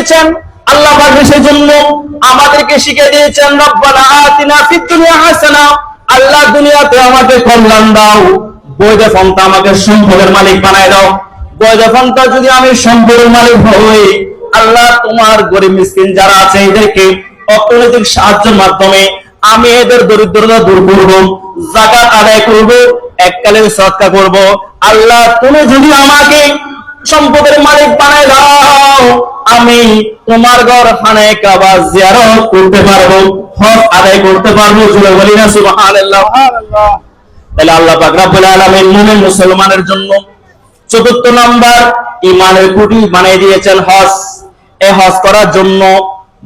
দিয়েছেন আল্লাহ সেই জন্য আমাদেরকে শিখে দিয়েছেন, রব্বানা হাসানা, আল্লাহ দুনিয়াতে আমাকে কল্যাণ দাও, বৈধ ফোনটা আমাকে সম্পদের মালিক বানায় দাও। বৈধ ফোনটা যদি আমি সম্পদের মালিক হই, আল্লাহ তোমার গরিব মিসকিন যারা আছে এদেরকে অর্থনৈতিক সাহায্যের মাধ্যমে আমি এদের দরিদ্রতা দূর করব, জাকাত আদায় করব এককালে সৎকা করব। আল্লাহ তুমি যদি আমাকে সম্পদের মালিক বানায় দাও আমি তোমার ঘর খানে কাবা জিয়ারত করতে পারব হজ আদায় করতে পারব জুড়ে বলি না, সুবহানাল্লাহ। তাহলে আল্লাহ পাক রব্বুল আলামিন মুমিন মুসলমানের জন্য চতুর্থ নাম্বার ইমানের কুটি বানিয়ে দিয়েছেন হজ। এই হজ করার জন্য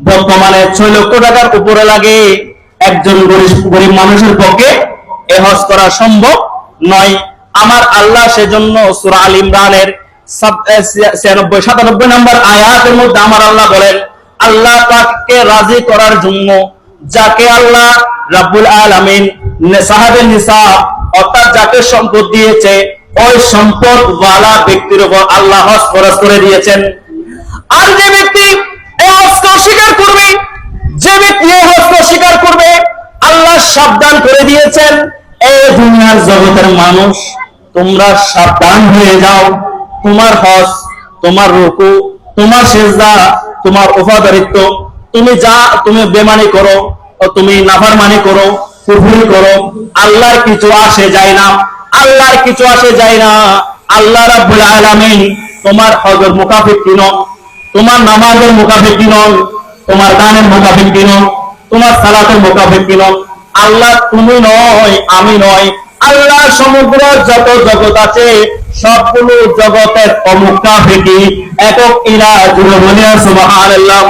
বর্তমানে ছয় লক্ষ টাকার উপরে লাগে একজন গরিব মানুষের পক্ষে এ হজ করা সম্ভব নয়। আমার আল্লাহ সেজন্য সূরা আল ইমরানের ছিয়ানব্বই, সাতানব্বই নম্বর আয়াতের মধ্যে আমার আল্লাহ বলেন, আল্লাহ পাককে রাজি করার জন্য যাকে আল্লাহ রাব্বুল আলামিন অর্থাৎ যাকে সম্পদ দিয়েছে, ওই সম্পদ ওয়ালা ব্যক্তির উপর আল্লাহ ফরজ করে দিয়েছেন। আর যে ব্যক্তি এই অস্বীকার করবে, যে ব্যক্তি এই অস্বীকার করবে, আল্লাহ সাবধান করে দিয়েছেন। এই দুনিয়ার জগতের মানুষ, তোমরা সাবধান হয়ে যাও। তোমার হজ, তোমার রুকু, তোমার সেজদা, তোমার উপাদারিত্ব তুমি যা তুমি বেমানি করো তুমি নাফারমানি করো, কুফরি করো, আল্লাহর কিছু আসে যায় না, আল্লাহর কিছু আসে যায় না। আল্লাহ রাব্বুল আলামিন তোমার হজের মুকাফিক নন? তোমার নামাজের মুকাফিক নন? তোমার দানের মুকাফিক নন? তোমার সালাতের মুকাফিক নন? আল্লাহ তুমি নয়, আমি নয়। আল্লাহ সমগ্র যত জগৎ আছে। সবগুলো জগতের অমুকাফিকি একক ইরা জুড়ে বলে সুবহানাল্লাহ।